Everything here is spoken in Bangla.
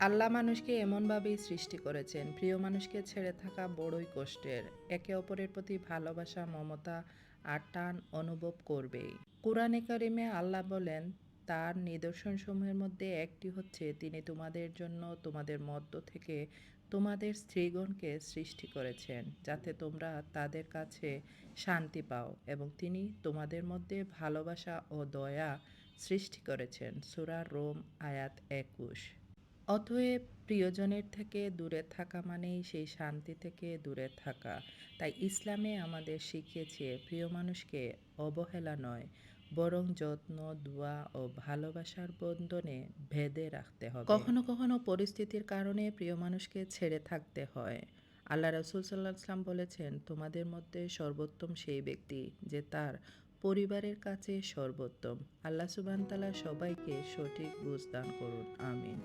আল্লাহ মানুষকে এমনভাবেই সৃষ্টি করেছেন। প্রিয় মানুষকে ছেড়ে থাকা বড়ই কষ্টের। একে অপরের প্রতি ভালোবাসা, মমতা আর টান অনুভব করবেই। কোরআনে কারিমে আল্লাহ বলেন, তার নিদর্শনসমূহের মধ্যে একটি হচ্ছে, তিনি তোমাদের জন্য, তোমাদের মধ্য থেকে তোমাদের স্ত্রীগণকে সৃষ্টি করেছেন, যাতে তোমরা তাদের কাছে শান্তি পাও এবং তিনি তোমাদের মধ্যে ভালোবাসা ও দয়া সৃষ্টি করেছেন। সুরা রোম আয়াত একুশ। অতএব প্রিয়জনের থেকে দূরে থাকা মানেই সেই শান্তি থেকে দূরে থাকা। তাই ইসলামে আমাদের শিখিয়েছে, প্রিয় মানুষকে অবহেলা নয়, বরং যত্ন, দোয়া ও ভালোবাসার বন্ধনে ভেদে রাখতে হবে। কখনো কখনো পরিস্থিতির কারণে প্রিয় মানুষকে ছেড়ে থাকতে হয়। আল্লাহ রসুল সাল্লাহ বলেছেন, তোমাদের মধ্যে সর্বোত্তম সেই ব্যক্তি যে তার পরিবারের কাছে সর্বোত্তম। আল্লাহ সুবান তালা সবাইকে সঠিক বুঝ দান করুন। আমিন।